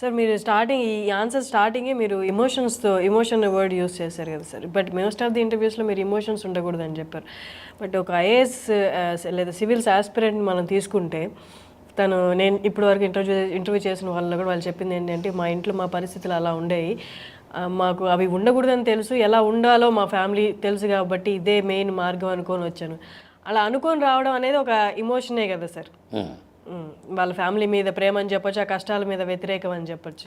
Sir మీరు starting ఈ answer స్టార్టింగే మీరు ఎమోషన్స్తో ఎమోషన్ వర్డ్ యూస్ చేశారు కదా sir. But most of the ఇంటర్వ్యూస్లో మీరు ఎమోషన్స్ ఉండకూడదు అని చెప్పారు. బట్ ఒక ఐఏఎస్ లేదా సివిల్స్ ఆస్పిరెంట్ మనం తీసుకుంటే తను నేను ఇప్పటి వరకు ఇంటర్వ్యూ ఇంటర్వ్యూ చేసిన వాళ్ళలో కూడా వాళ్ళు చెప్పింది ఏంటంటే మా ఇంట్లో మా పరిస్థితులు అలా ఉండేవి మాకు అవి ఉండకూడదని తెలుసు. ఎలా ఉండాలో మా ఫ్యామిలీ తెలుసు కాబట్టి ఇదే మెయిన్ మార్గం అనుకొని వచ్చాను. అలా అనుకొని రావడం అనేది ఒక ఇమోషనే కదా సార్. వాళ్ళ ఫ్యామిలీ మీద ప్రేమ అని చెప్పొచ్చు ఆ కష్టాల మీద వ్యతిరేకం అని చెప్పొచ్చు.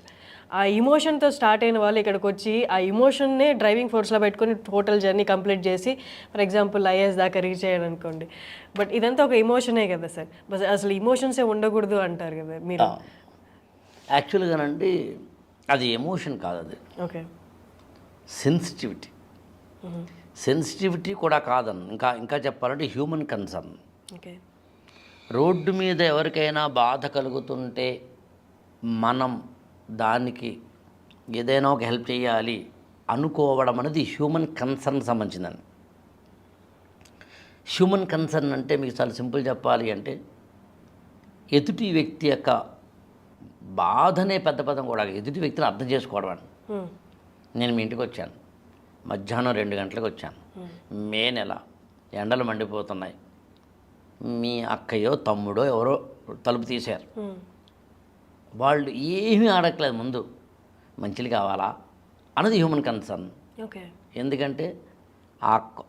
ఆ ఇమోషన్తో స్టార్ట్ అయిన వాళ్ళు ఇక్కడికి వచ్చి ఆ ఇమోషన్నే డ్రైవింగ్ ఫోర్స్లో పెట్టుకొని టోటల్ జర్నీ కంప్లీట్ చేసి ఫర్ ఎగ్జాంపుల్ ఐఏఎస్ దాకా రీచ్ అయ్యాడు అనుకోండి. బట్ ఇదంతా ఒక ఇమోషనే కదా సార్. బస్ అసలు ఇమోషన్సే ఉండకూడదు అంటారు కదా మీరు? యాక్చువల్గానండి అది ఎమోషన్ కాదు అది. ఓకే. సెన్సిటివిటీ సెన్సిటివిటీ కూడా కాదన్న ఇంకా ఇంకా చెప్పాలంటే హ్యూమన్ కన్సర్న్ ఓకే. రోడ్డు మీద ఎవరికైనా బాధ కలుగుతుంటే మనం దానికి ఏదైనా ఒక హెల్ప్ చేయాలి అనుకోవడం అనేది హ్యూమన్ కన్సర్న్ సంబంధించిందండి. హ్యూమన్ కన్సర్న్ అంటే మీకు చాలా సింపుల్ చెప్పాలి అంటే ఎదుటి వ్యక్తి యొక్క బాధనే పెద్ద పదం కూడా. ఎదుటి వ్యక్తిని అర్థం చేసుకోవడం అని నేను మీ ఇంటికి వచ్చాను. మధ్యాహ్నం రెండు గంటలకు వచ్చాను. మే నెల ఎండలు మండిపోతున్నాయి. మీ అక్కయో తమ్ముడో ఎవరో తలుపు తీశారు. వాళ్ళు ఏమీ అడగలేదు ముందు. మంచిలు కావాలా? అన్నది హ్యూమన్ కన్సర్న్ ఓకే. ఎందుకంటే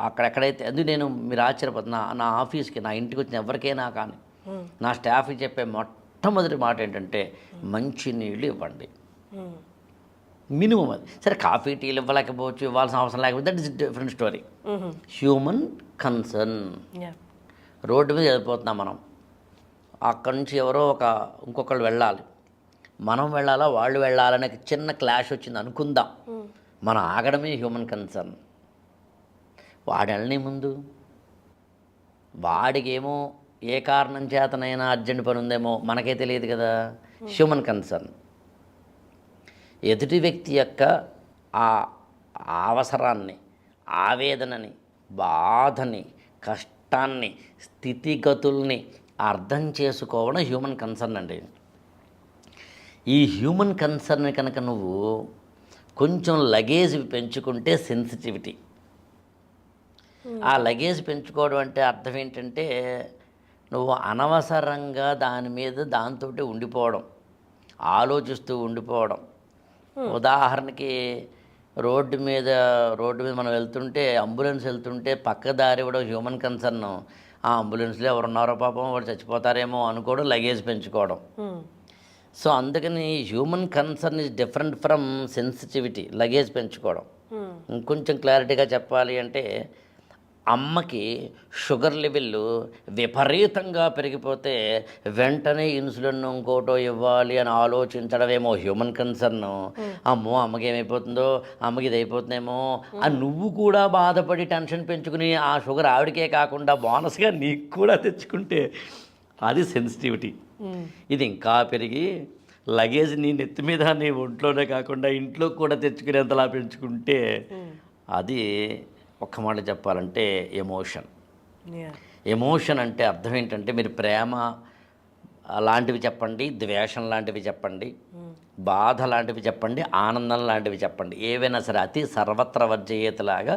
అక్కడెక్కడైతే అది నేను మీరు ఆశ్చర్యపోతు నా ఆఫీస్కి నా ఇంటికి వచ్చిన ఎవరికైనా కానీ నా స్టాఫ్కి చెప్పే మొట్టమొదటి మాట ఏంటంటే మంచి నీళ్ళు ఇవ్వండి. మినిమం అది. సరే కాఫీ టీలు ఇవ్వలేకపోవచ్చు ఇవ్వాల్సిన అవసరం లేకపోతే that is different story. Human concern road మీద వెళ్ళిపోతున్నాం మనం. అక్కడి నుంచి ఎవరో ఒక ఇంకొకళ్ళు వెళ్ళాలి. మనం వెళ్ళాలా వాళ్ళు వెళ్ళాలనే చిన్న క్లాష్ వచ్చింది అనుకుందాం. మనం ఆగడమే హ్యూమన్ కన్సర్న్ వాడు వెళ్ళని ముందు వాడికేమో ఏ కారణం చేతనైనా అర్జెంట్ పని ఉందేమో మనకే తెలియదు కదా. హ్యూమన్ కన్సర్న్ ఎదుటి వ్యక్తి యొక్క ఆ అవసరాన్ని ఆవేదనని బాధని కష్టాన్ని స్థితిగతుల్ని అర్థం చేసుకోవడం హ్యూమన్ కన్సర్న్ అండి. ఈ హ్యూమన్ కన్సర్న్ కనుక నువ్వు కొంచెం లగేజ్ పెంచుకుంటే సెన్సిటివిటీ ఆ లగేజ్ పెంచుకోవడం అంటే అర్థం ఏంటంటే నువ్వు అనవసరంగా దాని మీద దాంతో ఉండిపోవడం ఆలోచిస్తూ ఉండిపోవడం. ఉదాహరణకి రోడ్డు మీద రోడ్డు మీద మనం వెళ్తుంటే అంబులెన్స్ వెళ్తుంటే పక్క దారి ఇవ్వడం హ్యూమన్ కన్సర్న్ ఆ అంబులెన్స్లో ఎవరున్నారో పాపం వాడు చచ్చిపోతారేమో అనుకోవడం లగేజ్ పెంచుకోవడం. సో అందుకని human concern is different from sensitivity luggage పెంచుకోవడం. ఇంకొంచెం క్లారిటీగా చెప్పాలి అంటే అమ్మకి షుగర్ లెవెల్ విపరీతంగా పెరిగిపోతే వెంటనే ఇన్సులిన్ ఇంకోటో ఇవ్వాలి అని ఆలోచించడమేమో హ్యూమన్ కన్సర్న్. అమ్మో అమ్మకి ఏమైపోతుందో అమ్మకి ఇది అయిపోతుందేమో అని నువ్వు కూడా బాధపడి టెన్షన్ పెంచుకుని ఆ షుగర్ ఆవిడకే కాకుండా బోనస్గా నీకు కూడా తెచ్చుకుంటే అది సెన్సిటివిటీ. ఇది ఇంకా పెరిగి లగేజ్ నీ నెత్తి మీద నీ ఒంట్లోనే కాకుండా ఇంట్లో కూడా తెచ్చుకునేంతలా పెంచుకుంటే అది ఒక్క మాట చెప్పాలంటే ఎమోషన్. ఎమోషన్ అంటే అర్థం ఏంటంటే మీరు ప్రేమ లాంటివి చెప్పండి ద్వేషం లాంటివి చెప్పండి బాధ లాంటివి చెప్పండి ఆనందం లాంటివి చెప్పండి. ఏవైనా సరే అతి సర్వత్ర వర్జయేతలాగా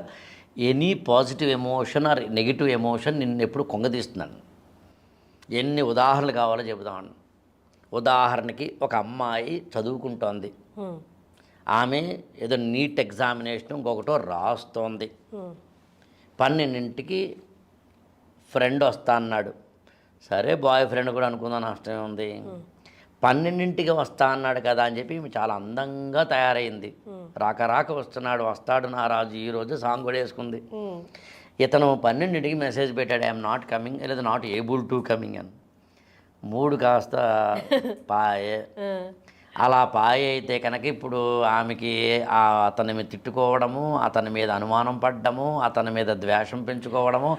any positive emotion or negative emotion నిన్ను ఎప్పుడు కొంగదీస్తున్నాను ఎన్ని ఉదాహరణలు కావాలో చెబుదామని ఉదాహరణకి ఒక అమ్మాయి చదువుకుంటోంది. ఆమె ఏదో నీట్ ఎగ్జామినేషన్ ఇంకొకటో రాస్తోంది. పన్నెండింటికి ఫ్రెండ్ వస్తా అన్నాడు. సరే బాయ్ ఫ్రెండ్ కూడా అనుకుందాం నష్టమే ఉంది పన్నెండింటికి వస్తా అన్నాడు కదా అని చెప్పి చాలా అందంగా తయారైంది. రాక రాక వస్తున్నాడు వస్తాడు నా రాజు ఈరోజు సాంగ్ కూడా వేసుకుంది. ఇతను పన్నెండింటికి మెసేజ్ పెట్టాడు ఐఎమ్ నాట్ కమింగ్ లేదా నాట్ ఏబుల్ టు కమింగ్ అని. మూడు కాస్త పాయే. అలా పాయ అయితే కనుక ఇప్పుడు ఆమెకి అతని మీద తిట్టుకోవడము అతని మీద అనుమానం పడ్డము అతని మీద ద్వేషం పెంచుకోవడము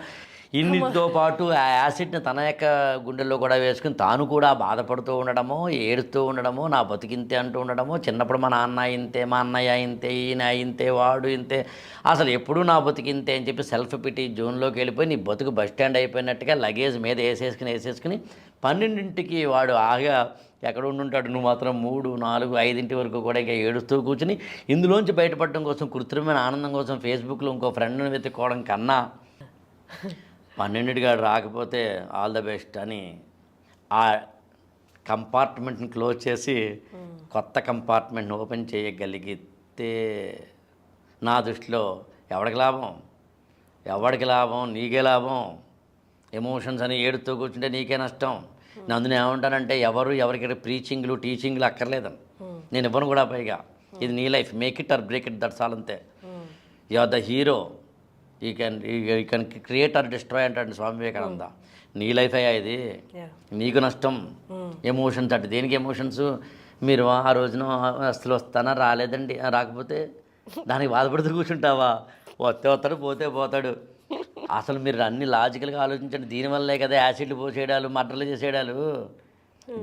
ఇన్నిటితో పాటు ఆ యాసిడ్ని తన యొక్క గుండెల్లో కూడా వేసుకుని తాను కూడా బాధపడుతూ ఉండడము ఏడుస్తూ ఉండడము నా బతికింతే అంటూ ఉండడము చిన్నప్పుడు మా నాన్న ఇంతే మా అన్నయ్య ఇంతే ఈయన ఇంతే వాడు ఇంతే అసలు ఎప్పుడూ నా బతికింతే అని చెప్పి సెల్ఫ్ పిటి జోన్లోకి వెళ్ళిపోయి నీ బతుకు బస్ స్టాండ్ అయిపోయినట్టుగా లగేజ్ మీద వేసేసుకుని వేసేసుకుని పన్నెండింటికి వాడు ఆగా ఎక్కడ ఉండుంటాడు? నువ్వు మాత్రం మూడు నాలుగు ఐదింటి వరకు కూడా ఇంకా ఏడుస్తూ కూర్చుని ఇందులోంచి బయటపడడం కోసం కృత్రిమైన ఆనందం కోసం ఫేస్బుక్లో ఇంకో ఫ్రెండ్ని వెతుక్కోవడం కన్నా పన్నెండింటిగా రాకపోతే ఆల్ ద బెస్ట్ అని ఆ కంపార్ట్మెంట్ని క్లోజ్ చేసి కొత్త కంపార్ట్మెంట్ని ఓపెన్ చేయగలిగితే నా దృష్టిలో ఎవడికి లాభం? ఎవడికి లాభం? నీకే లాభం? ఎమోషన్స్ అని ఏడుతూ కూర్చుంటే నీకే నష్టం. నేను అందులో ఏమంటానంటే ఎవరు ఎవరికి ప్రీచింగ్లు టీచింగ్లు అక్కర్లేదని. నేను ఇవ్వను కూడా పైగా. ఇది నీ life. Make it or break it that's all అంతే. You are the hero you can you can create or destroy అంటాడు స్వామి వివేకానంద. నీ లైఫ్ అయ్యా ఇది. నీకు నష్టం. ఎమోషన్స్ అంటే దేనికి ఎమోషన్స్ మీరు ఆ రోజున అసలు వస్తానా రాలేదండి రాకపోతే? దానికి బాధపడుతూ కూర్చుంటావా? వస్తే వస్తాడు పోతే పోతాడు. అసలు మీరు అన్ని లాజికల్గా ఆలోచించండి. దీనివల్లే కదా యాసిడ్లు పోసేయడాలు మర్డర్లు చేసేయడాలు.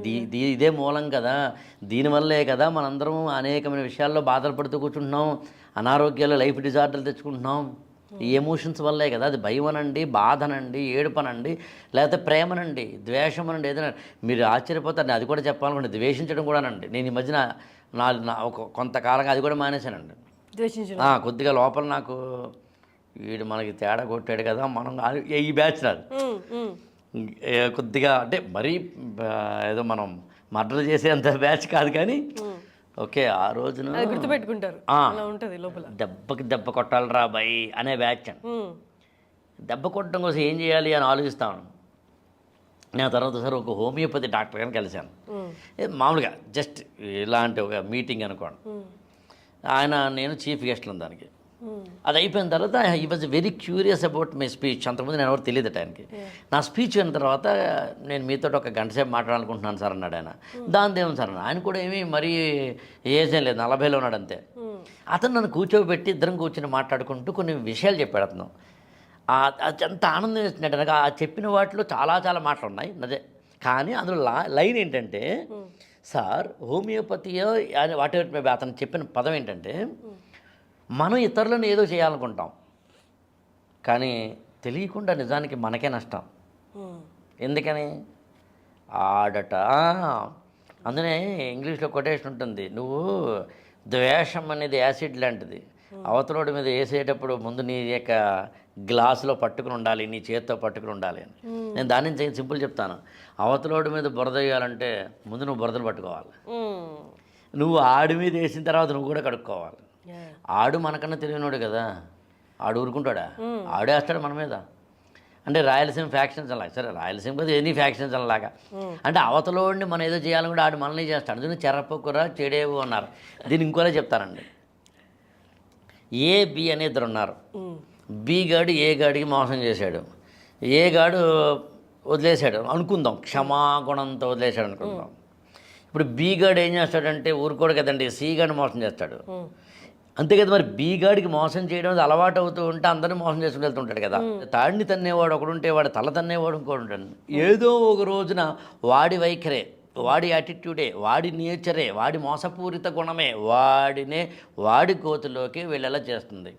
దీ దీ ఇదే మూలం కదా. దీనివల్లే కదా మనందరం అనేకమైన విషయాల్లో బాధలు పడుతూ కూర్చుంటున్నాం. అనారోగ్యాలు లైఫ్ డిజార్డర్లు తెచ్చుకుంటున్నాం. ఈ ఎమోషన్స్ వల్లే కదా. అది భయం అనండి బాధనండి ఏడుపనండి లేకపోతే ప్రేమనండి ద్వేషం అనండి ఏదైనా. మీరు ఆశ్చర్యపోతారు అది కూడా చెప్పాలనుకోండి. ద్వేషించడం కూడానండి. నేను ఈ మధ్యన నా కొంతకాలంగా అది కూడా మానేశానండి. కొద్దిగా లోపల నాకు వీడు మనకి తేడా కొట్టాడు కదా మనం ఈ బ్యాచ్. ఏ, కొద్దిగా అంటే మరీ ఏదో మనం మర్డర్ చేసేంత బ్యాచ్ కాదు కానీ ఓకే ఆ రోజున గుర్తుపెట్టుకుంటారు. ఉంటుంది లోపల. దెబ్బకి దెబ్బ కొట్టాలరా బై అనే బ్యాచ్ దెబ్బ కొట్టడం కోసం ఏం చేయాలి అని ఆలోచిస్తాను నేను తర్వాత సార్ ఒక హోమియోపతి డాక్టర్ గారిని కలిశాను. మామూలుగా జస్ట్ ఇలాంటి ఒక మీటింగ్ అనుకోండి. ఆయన నేను చీఫ్ గెస్ట్లు దానికి. అది అయిపోయిన తర్వాత he was very curious about my speech అంతకుముందు నేను ఎవరు తెలియదు ఆయనకి నా స్పీచ్ అయిన తర్వాత నేను మీతో ఒక గంట సేపు మాట్లాడాలనుకుంటున్నాను సార్ అన్నాడు ఆయన. దాని దేవుని సార్. ఆయన కూడా ఏమీ మరీ ఏజ్ ఏం లేదు నలభైలో ఉన్నాడు అంతే. అతను నన్ను కూర్చోబెట్టి ఇద్దరం కూర్చొని మాట్లాడుకుంటూ కొన్ని విషయాలు చెప్పాడు అతను. ఎంత ఆనందం వేస్తున్నాడు నాకు ఆ చెప్పిన వాటిలో చాలా చాలా మాటలు ఉన్నాయి. అదే కానీ అందులో లా లైన్ ఏంటంటే సార్ హోమియోపతి అని వాటి అతను చెప్పిన పదం ఏంటంటే మనం ఇతరులను ఏదో చేయాలనుకుంటాం. కానీ తెలియకుండా నిజానికి మనకే నష్టం. ఎందుకని? ఆడట. అందునే ఇంగ్లీష్లో కొటేషన్ ఉంటుంది. నువ్వు ద్వేషం అనేది యాసిడ్ లాంటిది. అవతలోడి మీద వేసేటప్పుడు ముందు నీ యొక్క గ్లాసులో పట్టుకుని ఉండాలి నీ చేతితో పట్టుకుని ఉండాలి అని. నేను దాని నుంచి సింపుల్ చెప్తాను. అవతలోడి మీద బురద వేయాలంటే ముందు నువ్వు బురదలు పట్టుకోవాలి. నువ్వు ఆడి మీద వేసిన తర్వాత నువ్వు కూడా కడుక్కోవాలి. ఆడు మనకన్నా తెలియనోడు కదా. ఆడు ఊరుకుంటాడా? ఆడే వేస్తాడు మన మీద. అంటే రాయలసీమ ఫ్యాక్షన్స్ అలాగా సరే రాయలసీమ కదా ఎనీ ఫ్యాక్షన్స్ అలాగా అంటే అవతలోడిని మనం ఏదో చేయాలని కూడా ఆడు మనల్ని చేస్తాడు. అందుకని చెరపకురా చెడేవు అన్నారు. దీన్ని ఇంకోలా చెప్తానండి ఏ బి అనే ఇద్దరు ఉన్నారు. బి గాడు ఏ గాడికి మోసం చేశాడు. ఏ గాడు వదిలేశాడు? అనుకుందాం. క్షమాగుణంతో వదిలేశాడు అనుకుందాం. ఇప్పుడు బి గాడు ఏం చేస్తాడంటే ఊరుకోడు కదండి. సి గాడిని మోసం చేస్తాడు. అంతే కదా మరి బి గాడికి మోసం చేయడం అలవాటు అవుతూ ఉంటే అందరినీ మోసం చేసుకుని వెళ్తుంటాడు కదా. తాడిని తన్నేవాడు ఒకడు ఉంటే వాడు తల తన్నేవాడు ఇంకోడు ఉంటాడు. ఏదో ఒక రోజున వాడి వైఖరే వాడి యాటిట్యూడే వాడి నేచరే వాడి మోసపూరిత గుణమే వాడినే వాడి కోతిలోకి వెళ్ళేలా చేస్తుంది.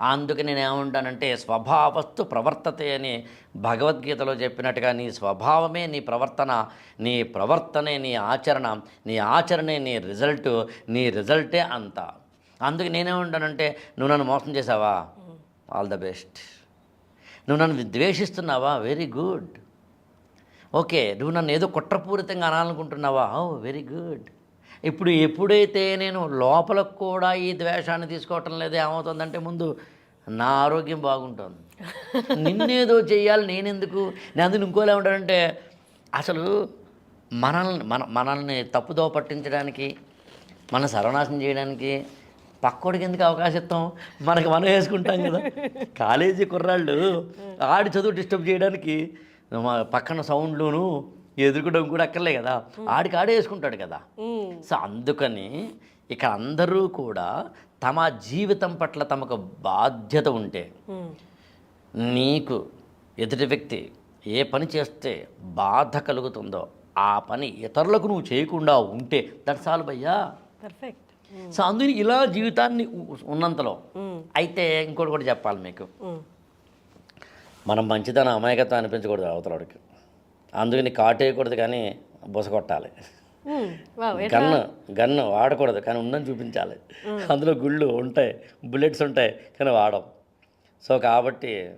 అందుకే నేను ఏమంటానంటే స్వభావస్తు ప్రవర్తతే అని భగవద్గీతలో చెప్పినట్టుగా నీ స్వభావమే నీ ప్రవర్తన నీ ప్రవర్తనే నీ ఆచరణ నీ ఆచరణే నీ రిజల్ట్ నీ రిజల్టే అంత. అందుకే నేనేమంటానంటే నువ్వు నన్ను మోసం చేసావా ఆల్ ద బెస్ట్ నువ్వు నన్ను ద్వేషిస్తున్నావా? వెరీ గుడ్ ఓకే నువ్వు నన్ను ఏదో కుట్రపూరితంగా అనాలనుకుంటున్నావా? ఓ వెరీ గుడ్ ఇప్పుడు ఎప్పుడైతే నేను లోపలకు కూడా ఈ ద్వేషాన్ని తీసుకోవటం లేదు ఏమవుతుందంటే ముందు నా ఆరోగ్యం బాగుంటుంది. నిన్నేదో చేయాలి నేనెందుకు? నేను అందుకు ఇంకోలా ఉంటానంటే అసలు మనల్ని మన మనల్ని తప్పుదో పట్టించడానికి మన సర్వనాశనం చేయడానికి పక్కోడికి ఎందుకు అవకాశం ఇస్తాం? మనకి మనం వేసుకుంటాం కదా. కాలేజీ కుర్రాళ్ళు ఆడి చదువు డిస్టర్బ్ చేయడానికి మా పక్కన సౌండ్లోను ఎదుర్కోవడం కూడా అక్కర్లే కదా. ఆడికి ఆడే వేసుకుంటాడు కదా. సో అందుకని ఇక్కడ అందరూ కూడా తమ జీవితం పట్ల తమకు బాధ్యత ఉంటే. నీకు ఎదుటి వ్యక్తి ఏ పని చేస్తే బాధ కలుగుతుందో ఆ పని ఇతరులకు నువ్వు చేయకుండా ఉంటే. దట్స్ ఆల్ భయ్యా. పర్ఫెక్ట్ సో అందుకని ఇలా జీవితాన్ని ఉన్నంతలో. అయితే ఇంకోటి కూడా చెప్పాలి మీకు. మనం మంచిదనం అమాయకత్వం అనిపించకూడదు అవతలడికి అందుకని కాటేయకూడదు కానీ బుస కొట్టాలి. వావ్ గన్ను గన్ను వాడకూడదు కానీ ఉందని చూపించాలి. అందులో గుళ్ళు ఉంటాయి బుల్లెట్స్ ఉంటాయి కానీ వాడం. సో కాబట్టి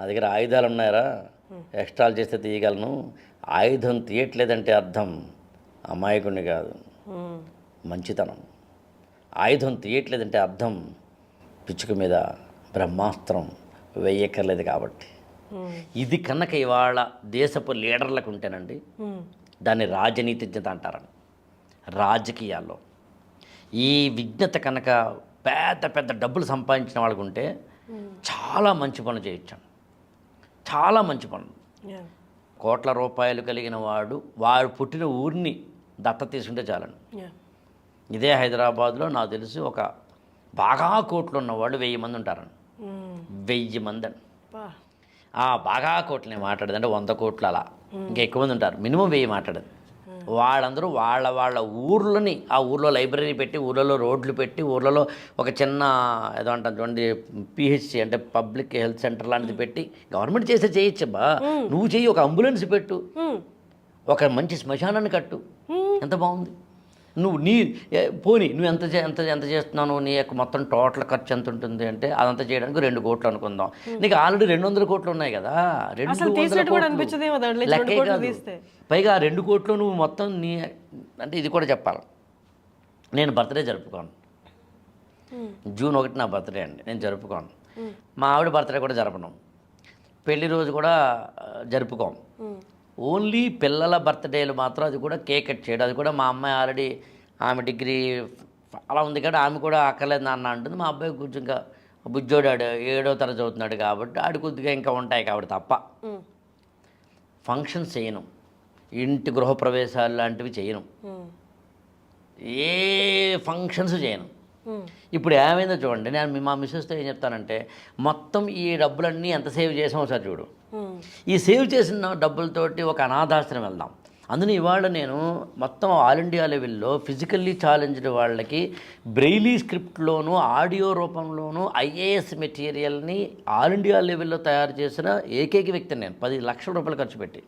నా దగ్గర ఆయుధాలు ఉన్నాయరా? ఎక్స్ట్రాలు చేస్తే తీయగలను. ఆయుధం తీయట్లేదంటే అర్థం అమాయకుడిని కాదు. మంచితనం. ఆయుధం తీయట్లేదంటే అర్థం పిచ్చుక మీద బ్రహ్మాస్త్రం వేయక్కర్లేదు కాబట్టి. ఇది కనుక ఇవాళ దేశపు లీడర్లకు ఉంటేనండి దాన్ని రాజనీతిజ్ఞత అంటారని రాజకీయాల్లో. ఈ విజ్ఞత కనుక పెద్ద పెద్ద డబ్బులు సంపాదించిన వాళ్ళకు ఉంటే చాలా మంచి పనులు చేయొచ్చాను చాలా మంచి పనులు. కోట్ల రూపాయలు కలిగిన వాడు వాడు పుట్టిన ఊరిని దత్త తీసుకుంటే చాలండి. ఇదే హైదరాబాద్లో నాకు తెలిసి ఒక బాగా కోట్లు ఉన్నవాళ్ళు వెయ్యి మంది ఉంటారండి వెయ్యి మంది ఆ బాగా కోట్లు నేను మాట్లాడేది అంటే వంద కోట్లు అలా. ఇంకా ఎక్కువ మంది ఉంటారు. మినిమం వెయ్యి మాట్లాడేది. వాళ్ళందరూ వాళ్ళ వాళ్ళ ఊర్లని ఆ ఊర్లో లైబ్రరీ పెట్టి ఊర్లలో రోడ్లు పెట్టి ఊర్లలో ఒక చిన్న ఏదో అంటారు చూడండి పిహెచ్సి అంటే పబ్లిక్ హెల్త్ సెంటర్ లాంటిది పెట్టి గవర్నమెంట్ చేస్తే చేయొచ్చబ్బా. నువ్వు చెయ్యి ఒక అంబులెన్స్ పెట్టు. ఒక మంచి శ్మశానాన్ని కట్టు. ఎంత బాగుంది. నువ్వు నీ పోనీ నువ్వు ఎంత ఎంత ఎంత చేస్తున్నావు నీ యొక్క మొత్తం టోటల్ ఖర్చు ఎంత ఉంటుంది అంటే అదంతా చేయడానికి రెండు కోట్లు అనుకుందాం. నీకు ఆల్రెడీ రెండు వందల కోట్లు. ఉన్నాయి కదా రెండు లెక్కే కాదు. పైగా ఆ రెండు కోట్లు నువ్వు మొత్తం నీ అంటే ఇది కూడా చెప్పాలి. నేను బర్త్డే జరుపుకోను. జూన్ ఒకటి నా బర్త్డే అండి. నేను జరుపుకోను. మా ఆవిడ బర్త్డే కూడా జరపను. పెళ్ళి రోజు కూడా జరుపుకోం. ఓన్లీ పిల్లల బర్త్డేలు మాత్రం అది కూడా కేక్ కట్ చేయడం. అది కూడా మా అమ్మాయి ఆల్రెడీ ఆమె డిగ్రీ అలా ఉంది కాబట్టి ఆమె కూడా అక్కర్లేదు నాన్న అంటుంది. మా అబ్బాయి కొంచెం ఇంకా బుజ్జోడు ఆడు ఏడో తరగతి చదువుతున్నాడు కాబట్టి ఆడు కొద్దిగా ఇంకా ఉంటాయి కాబట్టి తప్ప. ఫంక్షన్స్ చేయను. ఇంటి గృహప్రవేశాలు లాంటివి చేయను. ఏ ఫంక్షన్స్ చేయను. ఇప్పుడు ఏమైందో చూడండి. నేను మీ- మా మిస్సెస్తో ఏం చెప్తానంటే మొత్తం ఈ డబ్బులన్నీ ఎంత సేవ్ చేసామో సార్ చూడు. ఈ సేవ్ చేసిన డబ్బులతోటి ఒక అనాథాశ్రమం వెళ్దాం. అందులో ఇవాళ నేను మొత్తం ఆల్ ఇండియా లెవెల్లో ఫిజికల్లీ ఛాలెంజ్డ్ వాళ్ళకి బ్రెయిలీ స్క్రిప్ట్లోను ఆడియో రూపంలోను ఐఏఎస్ మెటీరియల్ని ఆల్ ఇండియా లెవెల్లో తయారు చేసిన ఏకైక వ్యక్తిని నేను. పది లక్షల రూపాయలు ఖర్చు పెట్టి.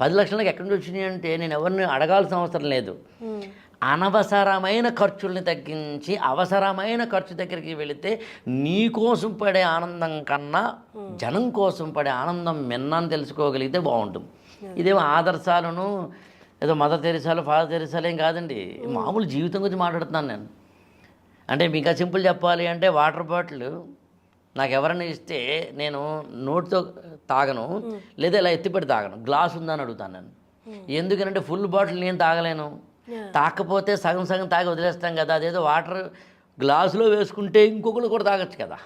పది లక్షలకు ఎక్కడి నుంచి వచ్చినాయి అంటే నేను ఎవరిని అడగాల్సిన అవసరం లేదు. అనవసరమైన ఖర్చుల్ని తగ్గించి అవసరమైన ఖర్చు దగ్గరికి వెళితే నీ కోసం పడే ఆనందం కన్నా జనం కోసం పడే ఆనందం మిన్నని తెలుసుకోగలిగితే బాగుంటుంది. ఇదేమో ఆదర్శాలను ఏదో మదర్ తెరిసాలు ఫాదర్ తెరిసాలు ఏం కాదండి. మామూలు జీవితం గురించి మాట్లాడుతున్నాను నేను. అంటే మీకు సింపుల్ చెప్పాలి అంటే వాటర్ బాటిల్ నాకు ఎవరైనా ఇస్తే నేను నోటితో తాగను లేదా ఇలా ఎత్తిపెట్టి తాగను. గ్లాస్ ఉందని అడుగుతాను నేను. ఎందుకనంటే ఫుల్ బాటిల్ నేను తాగలేను. తాకపోతే సగం సగం తాగి వదిలేస్తాం కదా అదేదో వాటర్ గ్లాసులో వేసుకుంటే ఇంకొకరు కూడా తాగొచ్చు కదా.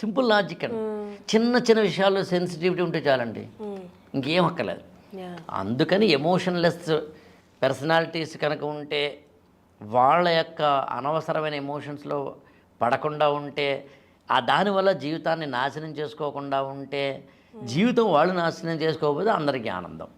సింపుల్ లాజిక్ అండి. చిన్న చిన్న విషయాల్లో సెన్సిటివిటీ ఉంటే చాలండి. ఇంకేం అక్కర్లేదు. అందుకని ఎమోషన్లెస్ పర్సనాలిటీస్ కనుక ఉంటే వాళ్ళ యొక్క అనవసరమైన ఎమోషన్స్లో పడకుండా ఉంటే ఆ దానివల్ల జీవితాన్ని నాశనం చేసుకోకుండా ఉంటే జీవితం వాళ్ళు నాశనం చేసుకోకపోతే అందరికీ ఆనందం.